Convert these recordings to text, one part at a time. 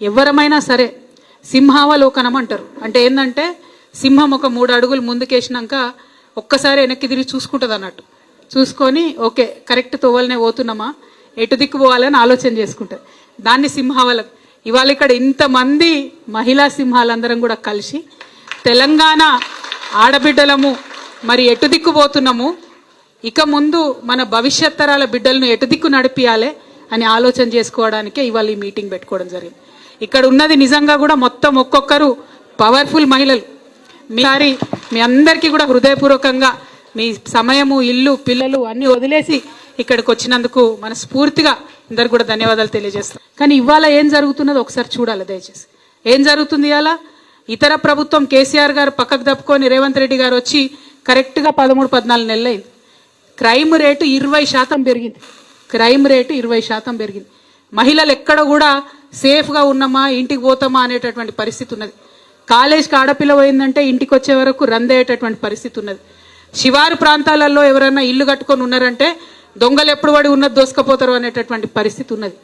ఎవరమైనా సరే సింహావలోకనం అంటారు. అంటే ఏంటంటే సింహం ఒక మూడు అడుగులు ముందుకేసినాక ఒక్కసారి వెనక్కి తిరిగి చూసుకుంటుంది అన్నట్టు చూసుకొని ఓకే కరెక్ట్ తోవలనే పోతున్నామా? ఎటు దిక్కు పోవాలని ఆలోచన చేసుకుంటుంది దాన్ని సింహావల. ఇవాళ ఇక్కడ ఇంతమంది మహిళా సింహాలందరం కూడా కలిసి తెలంగాణ ఆడబిడ్డలము మరి ఎటు దిక్కు పోతున్నాము? ఇక ముందు మన భవిష్యత్ తరాల బిడ్డలను ఎటు దిక్కు నడిపియాలి అని ఆలోచన చేసుకోవడానికే ఇవాళ ఈ మీటింగ్ పెట్టుకోవడం జరిగింది. ఇక్కడ ఉన్నది నిజంగా కూడా మొత్తం ఒక్కొక్కరు పవర్ఫుల్ మహిళలు. మీసారి మీ అందరికీ కూడా హృదయపూర్వకంగా మీ సమయము ఇల్లు పిల్లలు అన్నీ వదిలేసి ఇక్కడికి వచ్చినందుకు మనస్ఫూర్తిగా అందరికి కూడా ధన్యవాదాలు తెలియజేస్తాం. కానీ ఇవాళ ఏం జరుగుతున్నదో ఒకసారి చూడాలి దయచేసి. ఏం జరుగుతుంది ఇవాళ? ఇతర ప్రభుత్వం కేసీఆర్ గారు పక్కకు తప్పుకొని రేవంత్ రెడ్డి గారు వచ్చి కరెక్ట్గా పదమూడు పద్నాలుగు నెలలైంది. క్రైమ్ రేటు ఇరవై శాతం పెరిగింది. క్రైమ్ రేటు ఇరవై శాతం పెరిగింది. మహిళలు ఎక్కడ కూడా సేఫ్గా ఉన్నామా ఇంటికి పోతామా అనేటటువంటి పరిస్థితి ఉన్నది. కాలేజ్కి ఆడపిల్ల పోయిందంటే ఇంటికి వచ్చే వరకు రందేటటువంటి పరిస్థితి ఉన్నది. శివారు ప్రాంతాలలో ఎవరైనా ఇల్లు కట్టుకొని ఉన్నారంటే దొంగలు ఎప్పుడు పడి ఉన్నది దోసుకపోతారు అనేటటువంటి పరిస్థితి ఉన్నది.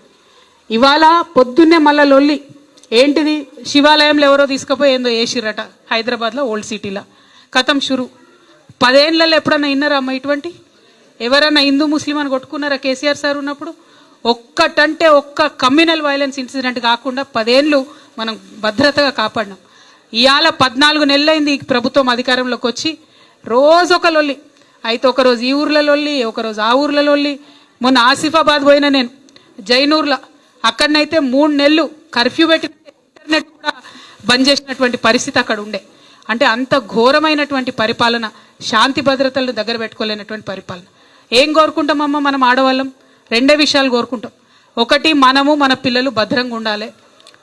ఇవాళ పొద్దున్నే మళ్ళా లొల్లి ఏంటిది? శివాలయంలో ఎవరో తీసుకుపోయి ఏందో వేసిరట హైదరాబాద్లో ఓల్డ్ సిటీలో. కథం షురు. పదేళ్ళలో ఎప్పుడన్నా విన్నారా అమ్మ ఇటువంటి? ఎవరన్నా హిందూ ముస్లిం అని కొట్టుకున్నారా? కేసీఆర్ సార్ ఉన్నప్పుడు? ఒక్కటంటే ఒక్క కమ్యూనల్ వైలెన్స్ ఇన్సిడెంట్ కాకుండా పదేళ్ళు మనం భద్రతగా కాపాడినాం. ఇవాళ పద్నాలుగు నెలలైంది ఈ ప్రభుత్వం అధికారంలోకి వచ్చి. రోజు ఒక లొల్లి. అయితే ఒకరోజు ఈ ఊర్ల ఒకరోజు ఆ ఊర్ల మొన్న ఆసిఫాబాద్ పోయిన నేను జైనూర్లో. అక్కడనైతే మూడు నెలలు కర్ఫ్యూ పెట్టి ఇంటర్నెట్ కూడా బంద్ చేసినటువంటి పరిస్థితి అక్కడ ఉండే. అంటే అంత ఘోరమైనటువంటి పరిపాలన శాంతి భద్రతలను దగ్గర పెట్టుకోలేనటువంటి పరిపాలన. ఏం కోరుకుంటామమ్మా మనం ఆడవాళ్ళం? రెండే విషయాలు కోరుకుంటాం. ఒకటి మనము మన పిల్లలు భద్రంగా ఉండాలి.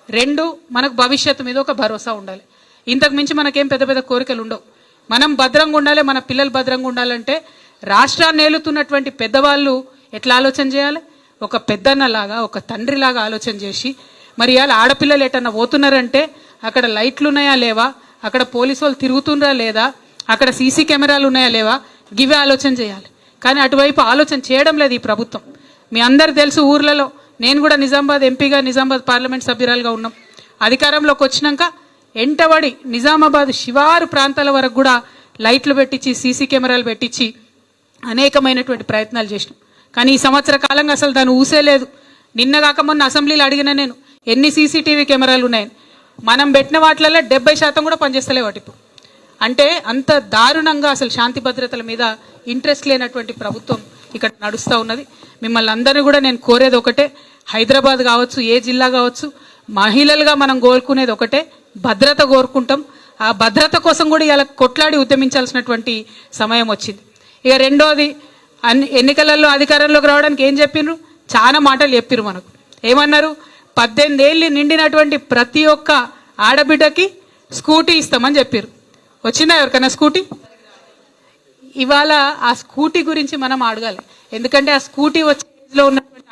రెండు మనకు భవిష్యత్తు మీద ఒక భరోసా ఉండాలి. ఇంతకు మించి మనకేం పెద్ద పెద్ద కోరికలు ఉండవు. మనం భద్రంగా ఉండాలి మన పిల్లలు భద్రంగా ఉండాలంటే రాష్ట్రాన్ని ఏలుతున్నటువంటి పెద్దవాళ్ళు ఎట్లా ఆలోచన చేయాలి? ఒక పెద్దన్నలాగా ఒక తండ్రిలాగా ఆలోచన చేసి మరి ఇవాళ ఆడపిల్లలు ఎటన్నా పోతున్నారంటే అక్కడ లైట్లు ఉన్నాయా లేవా? అక్కడ పోలీసు వాళ్ళు తిరుగుతుండ్రా లేదా? అక్కడ సీసీ కెమెరాలు ఉన్నాయా లేవా? గివే ఆలోచన చేయాలి. కానీ అటువైపు ఆలోచన చేయడం లేదు ఈ ప్రభుత్వం. మీ అందరు తెలుసు ఊర్లలో. నేను కూడా నిజామాబాద్ ఎంపీగా నిజామాబాద్ పార్లమెంట్ సభ్యురాలుగా ఉన్నాం. అధికారంలోకి వచ్చినాక ఎంటబడి నిజామాబాద్ శివారు ప్రాంతాల వరకు కూడా లైట్లు పెట్టించి సీసీ కెమెరాలు పెట్టించి అనేకమైనటువంటి ప్రయత్నాలు చేసినాం. కానీ ఈ సంవత్సర కాలంగా అసలు దాన్ని ఊసే లేదు. నిన్న కాక మొన్న అసెంబ్లీలో అడిగిన నేను ఎన్ని సీసీటీవీ కెమెరాలు ఉన్నాయని మనం పెట్టిన వాటిలలో డెబ్బై శాతం కూడా పనిచేస్తలే వాటి అంటే అంత దారుణంగా అసలు శాంతి భద్రతల మీద ఇంట్రెస్ట్ లేనటువంటి ప్రభుత్వం ఇక్కడ నడుస్తూ ఉన్నది. మిమ్మల్ని అందరినీ కూడా నేను కోరేది ఒకటే హైదరాబాద్ కావచ్చు ఏ జిల్లా కావచ్చు మహిళలుగా మనం కోరుకునేది ఒకటే భద్రత కోరుకుంటాం. ఆ భద్రత కోసం కూడా ఇలా కొట్లాడి ఉద్యమించాల్సినటువంటి సమయం వచ్చింది. ఇక రెండోది అన్ని ఎన్నికలలో అధికారంలోకి రావడానికి ఏం చెప్పిండ్రు? చాలా మాటలు చెప్పిర్రు మనకు. ఏమన్నారు? పద్దెనిమిది ఏళ్ళు నిండినటువంటి ప్రతి ఒక్క ఆడబిడ్డకి స్కూటీ ఇస్తామని చెప్పారు వచ్చిందా ఎవరికైనా స్కూటీ? ఇవాళ ఆ స్కూటీ గురించి మనం అడగాలి. ఎందుకంటే ఆ స్కూటీ వచ్చేలో ఉన్నటువంటి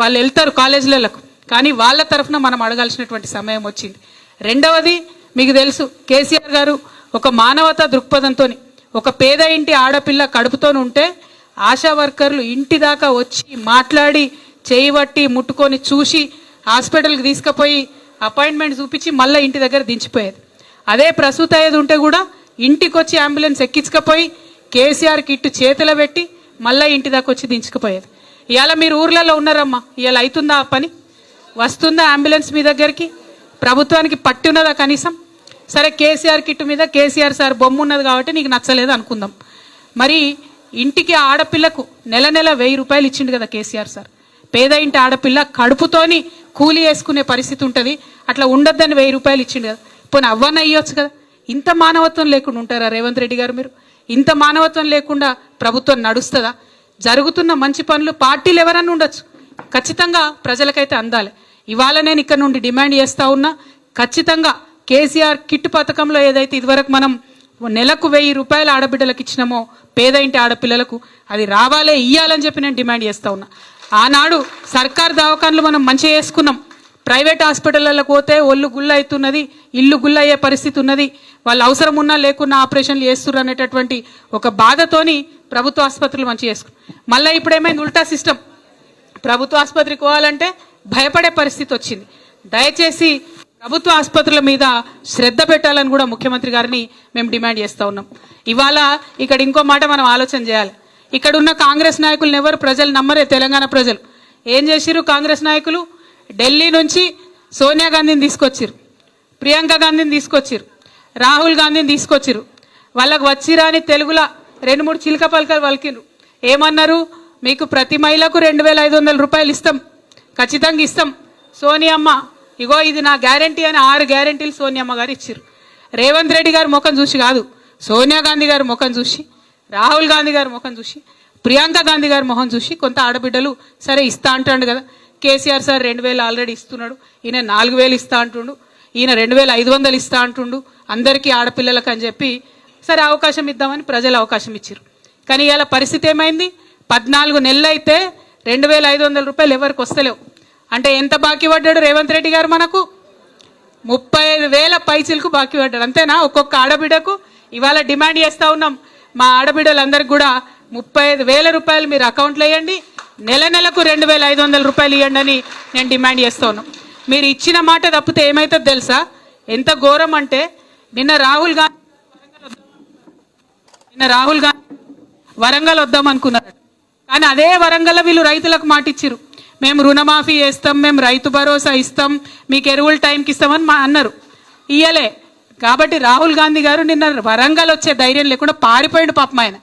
వాళ్ళు వెళ్తారు కాలేజీలకు కానీ వాళ్ళ తరఫున మనం అడగాల్సినటువంటి సమయం వచ్చింది. రెండవది మీకు తెలుసు కేసీఆర్ గారు ఒక మానవతా దృక్పథంతో ఒక పేద ఇంటి ఆడపిల్ల కడుపుతోనుంటే ఉంటే ఆశా వర్కర్లు ఇంటి దాకా వచ్చి మాట్లాడి చేయబట్టి ముట్టుకొని చూసి హాస్పిటల్కి తీసుకుపోయి అపాయింట్మెంట్ చూపించి మళ్ళీ ఇంటి దగ్గర దించిపోయేది. అదే ప్రసూత అయ్యేది ఉంటే కూడా ఇంటికొచ్చి అంబులెన్స్ ఎక్కించకపోయి కేసీఆర్ కిట్టు చేతిలో పెట్టి మళ్ళీ ఇంటి దాకా వచ్చి దించుకుపోయేది. ఇవాళ మీరు ఊర్లలో ఉన్నారమ్మా ఇవాళ అవుతుందా ఆ పని? వస్తుందా అంబులెన్స్ మీ దగ్గరికి? ప్రభుత్వానికి పట్టి ఉన్నదా కనీసం? సరే కేసీఆర్ కిట్ మీద కేసీఆర్ సార్ బొమ్మ ఉన్నది కాబట్టి నీకు నచ్చలేదు అనుకుందాం. మరి ఇంటికి ఆడపిల్లకు నెల నెల వెయ్యి రూపాయలు ఇచ్చిండు కదా కేసీఆర్ సార్. పేద ఇంటి ఆడపిల్ల కడుపుతోని కూలి వేసుకునే పరిస్థితి ఉంటుంది. అట్లా ఉండొద్దని వెయ్యి రూపాయలు ఇచ్చిండు కదా. పోనీ అవ్వన్న అయ్యొచ్చు కదా. ఇంత మానవత్వం లేకుండా ఉంటారా రేవంత్ రెడ్డి గారు మీరు? ఇంత మానవత్వం లేకుండా ప్రభుత్వం నడుస్తుందా? జరుగుతున్న మంచి పనులు పార్టీలు ఎవరన్నా ఉండొచ్చు. ఖచ్చితంగా ప్రజలకైతే అందాలి. ఇవాళ నేను ఇక్కడ నుండి డిమాండ్ చేస్తా ఉన్నా ఖచ్చితంగా కేసీఆర్ కిట్ పథకంలో ఏదైతే ఇదివరకు మనం నెలకు వెయ్యి రూపాయల ఆడబిడ్డలకు ఇచ్చినామో పేద ఇంటి ఆడపిల్లలకు అది రావాలే ఇయ్యాలని చెప్పి నేను డిమాండ్ చేస్తా ఉన్నా. ఆనాడు సర్కార్ దవాఖాన్లు మనం మంచిగా చేసుకున్నాం. ప్రైవేట్ హాస్పిటళ్ళకు పోతే ఒళ్ళు గుళ్ళు అవుతున్నది ఇల్లు గుల్ల అయ్యే పరిస్థితి ఉన్నది. వాళ్ళు అవసరం ఉన్నా లేకున్నా ఆపరేషన్లు చేస్తున్నారు అనేటటువంటి ఒక బాధతోని ప్రభుత్వ ఆసుపత్రులు మంచిగా చేసుకుని మళ్ళీ ఇప్పుడు ఏమైంది ఉల్టా సిస్టమ్. ప్రభుత్వ ఆసుపత్రికి పోవాలంటే భయపడే పరిస్థితి వచ్చింది. దయచేసి ప్రభుత్వ ఆసుపత్రుల మీద శ్రద్ధ పెట్టాలని కూడా ముఖ్యమంత్రి గారిని మేము డిమాండ్ చేస్తూ ఉన్నాం. ఇవాళ ఇక్కడ ఇంకో మాట మనం ఆలోచన చేయాలి. ఇక్కడ ఉన్న కాంగ్రెస్ నాయకులను ఎవరు ప్రజలు నమ్మరే తెలంగాణ ప్రజలు? ఏం చేసిరు కాంగ్రెస్ నాయకులు? ఢిల్లీ నుంచి సోనియా గాంధీని తీసుకొచ్చారు ప్రియాంక గాంధీని తీసుకొచ్చారు రాహుల్ గాంధీని తీసుకొచ్చారు వాళ్ళకు వచ్చిరాని తెలుగులో రెండు మూడు చిలక పలకలు పలికిరు ఏమన్నారు? మీకు ప్రతి మహిళకు రెండు వేల ఐదు వందల రూపాయలు ఇస్తాం. ఖచ్చితంగా ఇస్తాం. సోనియమ్మ ఇగో ఇది నా గ్యారంటీ అని ఆరు గ్యారంటీలు సోనియమ్మ గారు ఇచ్చారు రేవంత్ రెడ్డి గారు ముఖం చూసి కాదు సోనియా గాంధీ గారు ముఖం చూసి రాహుల్ గాంధీ గారు ముఖం చూసి ప్రియాంక గాంధీ గారి మొహం చూసి కొంత ఆడబిడ్డలు సరే ఇస్తా అంటాడు కదా కేసీఆర్ సార్ రెండు వేలు ఆల్రెడీ ఇస్తున్నాడు ఈయన నాలుగు వేలు ఇస్తా అంటుండు ఈయన రెండు వేల ఐదు వందలు ఇస్తా అంటుండు. అందరికీ ఆడపిల్లలకు అని చెప్పి సరే అవకాశం ఇద్దామని ప్రజలు అవకాశం ఇచ్చారు కానీ ఇవాళ పరిస్థితి ఏమైంది? పద్నాలుగు నెలలు అయితే రెండు వేల ఐదు వందల రూపాయలు ఎవరికి వస్తలేవు. అంటే ఎంత బాకీ పడ్డాడు రేవంత్ రెడ్డి గారు మనకు? ముప్పై ఐదు వేల పైచిలకు బాకీ పడ్డాడు. అంతేనా? ఒక్కొక్క ఆడబిడ్డకు ఇవాళ డిమాండ్ చేస్తూ ఉన్నాం. మా ఆడబిడ్డలందరికీ కూడా ముప్పై ఐదు వేల రూపాయలు మీరు అకౌంట్లో వేయండి. నెల నెలకు రెండు వేల ఐదు వందల రూపాయలు ఇవ్వండి అని నేను డిమాండ్ చేస్తా ఉన్నాం. మీరు ఇచ్చిన మాట తప్పితే ఏమవుతుందో తెలుసా? ఎంత ఘోరం అంటే నిన్న రాహుల్ గాంధీ నిన్న రాహుల్ గాంధీ వరంగల్ వద్దాం అనుకున్నారు కానీ అదే వరంగల్ వీళ్ళు రైతులకు మాట ఇచ్చారు మేము రుణమాఫీ చేస్తాం మేము రైతు భరోసా ఇస్తాం మీకు ఎరువులు టైంకి ఇస్తామని మా అన్నారు. ఇయ్యలే. కాబట్టి రాహుల్ గాంధీ గారు నిన్న వరంగల్ వచ్చే ధైర్యం లేకుండా పారిపోయిండు పాపం ఆయన.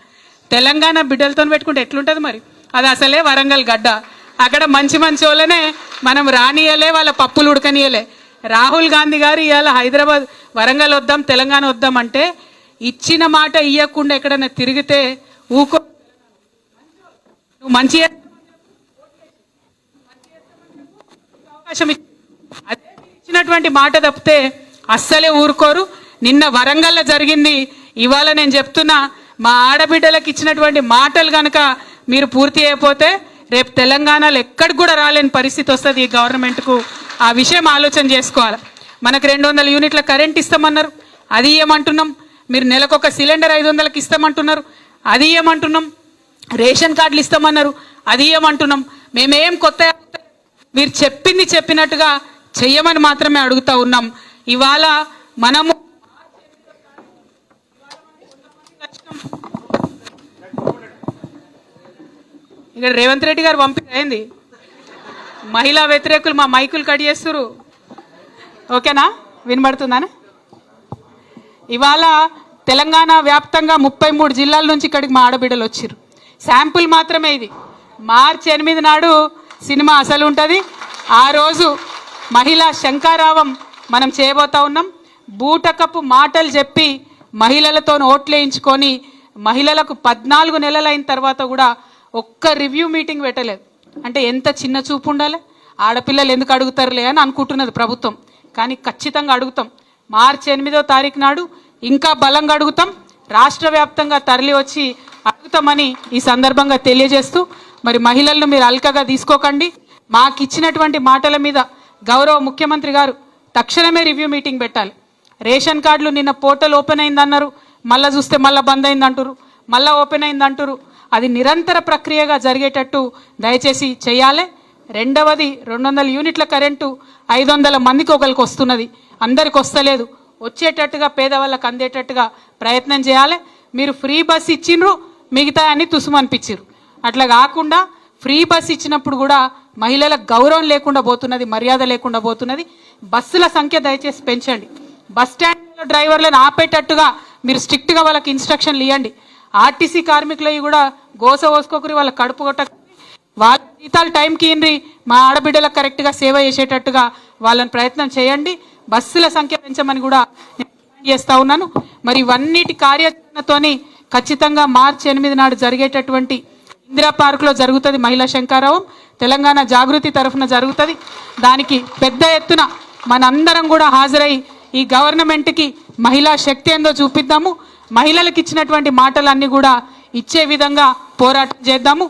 తెలంగాణ బిడ్డలతో పెట్టుకుంటే ఎట్లుంటుంది మరి? అది అసలే వరంగల్ గడ్డ. అక్కడ మంచి మంచి వాళ్ళనే మనం రానియలే వాళ్ళ పప్పులు ఉడకనియలే. రాహుల్ గాంధీ గారు ఇవాళ హైదరాబాద్ వరంగల్ వద్దాం తెలంగాణ వద్దాం అంటే ఇచ్చిన మాట ఇవ్వకుండా ఎక్కడైనా తిరిగితే ఊకో నువ్వు మంచి అవకాశం ఇచ్చినటువంటి మాట తప్పితే అస్సలే ఊరుకోరు. నిన్న వరంగల్లో జరిగింది. ఇవాళ నేను చెప్తున్నా మా ఆడబిడ్డలకు ఇచ్చినటువంటి మాటలు కనుక మీరు పూర్తి అయిపోతే రేపు తెలంగాణలో ఎక్కడికి కూడా రాలేని పరిస్థితి వస్తుంది ఈ గవర్నమెంట్కు ఆ విషయం ఆలోచన చేసుకోవాలి. మనకు రెండు వందల యూనిట్ల కరెంట్ ఇస్తామన్నారు. అది ఏమంటున్నాం మీరు నెలకు ఒక సిలిండర్ ఐదు వందలకి ఇస్తామంటున్నారు. అది ఏమంటున్నాం రేషన్ కార్డులు ఇస్తామన్నారు. అది ఏమంటున్నాం మేమేం కొత్త మీరు చెప్పింది చెప్పినట్టుగా చెయ్యమని మాత్రమే అడుగుతా ఉన్నాం. ఇవాళ మనము ఇక్కడ రేవంత్ రెడ్డి గారు పంపింది మహిళా వ్యతిరేకులు మా మైకులు కట్ చేస్తురు ఓకేనా? వినబడుతుందానా? ఇవాళ తెలంగాణ వ్యాప్తంగా ముప్పై మూడు జిల్లాల నుంచి ఇక్కడికి మా ఆడబిడ్డలు వచ్చారు శాంపుల్ మాత్రమే ఇది. మార్చి ఎనిమిది నాడు సినిమా అసలు ఉంటుంది. ఆ రోజు మహిళా శంకారావం మనం చేయబోతా ఉన్నాం. బూటకపు మాటలు చెప్పి మహిళలతో ఓట్లు వేయించుకొని మహిళలకు పద్నాలుగు నెలలైన తర్వాత కూడా ఒక్క రివ్యూ మీటింగ్ పెట్టలేదు. అంటే ఎంత చిన్న చూపు ఉండాలి? ఆడపిల్లలు ఎందుకు అడుగుతారులే అని అనుకుంటున్నది ప్రభుత్వం. కానీ ఖచ్చితంగా అడుగుతాం. మార్చి ఎనిమిదో తారీఖు నాడు ఇంకా బలంగా అడుగుతాం. రాష్ట్ర వ్యాప్తంగా తరలి వచ్చి అడుగుతామని ఈ సందర్భంగా తెలియజేస్తూ మరి మహిళలను మీరు అల్కగా తీసుకోకండి. మాకు ఇచ్చినటువంటి మాటల మీద గౌరవ ముఖ్యమంత్రి గారు తక్షణమే రివ్యూ మీటింగ్ పెట్టాలి. రేషన్ కార్డులు నిన్న పోర్టల్ ఓపెన్ అయిందన్నారు. మళ్ళీ చూస్తే మళ్ళీ బంద్ అయిందంటారు మళ్ళీ ఓపెన్ అయిందంటారు అది నిరంతర ప్రక్రియగా జరిగేటట్టు దయచేసి చేయాలి. రెండవది రెండు వందల యూనిట్ల కరెంటు ఐదు వందల మందికి ఒకరికి వస్తున్నది. అందరికి వస్తలేదు. వచ్చేటట్టుగా పేదవాళ్ళకి అందేటట్టుగా ప్రయత్నం చేయాలి. మీరు ఫ్రీ బస్ ఇచ్చిండ్రు మిగతా అని తుసుమనిపించారు అట్లా కాకుండా ఫ్రీ బస్ ఇచ్చినప్పుడు కూడా మహిళలకు గౌరవం లేకుండా పోతున్నది మర్యాద లేకుండా పోతున్నది. బస్సుల సంఖ్య దయచేసి పెంచండి. బస్ స్టాండ్లో డ్రైవర్లను ఆపేటట్టుగా మీరు స్ట్రిక్ట్గా వాళ్ళకి ఇన్స్ట్రక్షన్లు ఇవ్వండి ఆర్టీసీ కార్మికులవి కూడా గోస పోసుకోకరి వాళ్ళ కడుపు కొట్ట వాళ్ళ జీతాలు టైంకి ఇన్రి మా ఆడబిడ్డలకు కరెక్ట్గా సేవ చేసేటట్టుగా వాళ్ళని ప్రయత్నం చేయండి. బస్సుల సంఖ్య పెంచమని కూడా నేను ఉన్నాను. మరి ఇవన్నిటి కార్యాచరణతోని ఖచ్చితంగా మార్చి ఎనిమిది నాడు జరిగేటటువంటి ఇందిరా పార్కులో జరుగుతుంది మహిళా శంకారావం. తెలంగాణ జాగృతి తరఫున జరుగుతుంది. దానికి పెద్ద ఎత్తున మనందరం కూడా హాజరై ఈ గవర్నమెంట్కి మహిళా శక్తి ఏందో చూపిద్దాము. మహిళలకు ఇచ్చినటువంటి మాటలన్నీ కూడా ఇచ్చే విధంగా పోరాటం చేద్దాము.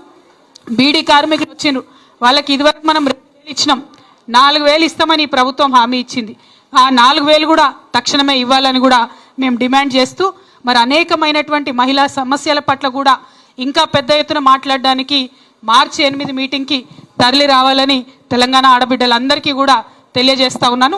బీడీ కార్మికులు వచ్చిండ్రు. వాళ్ళకి ఇదివరకు మనం రెండు వేలు ఇచ్చినాం. నాలుగు వేలు ఇస్తామని ప్రభుత్వం హామీ ఇచ్చింది. ఆ నాలుగు వేలు కూడా తక్షణమే ఇవ్వాలని కూడా మేము డిమాండ్ చేస్తూ మరి అనేకమైనటువంటి మహిళా సమస్యల పట్ల కూడా ఇంకా పెద్ద ఎత్తున మాట్లాడడానికి మార్చి ఎనిమిది మీటింగ్కి తరలి రావాలని తెలంగాణ ఆడబిడ్డలందరికీ కూడా తెలియజేస్తా ఉన్నాను.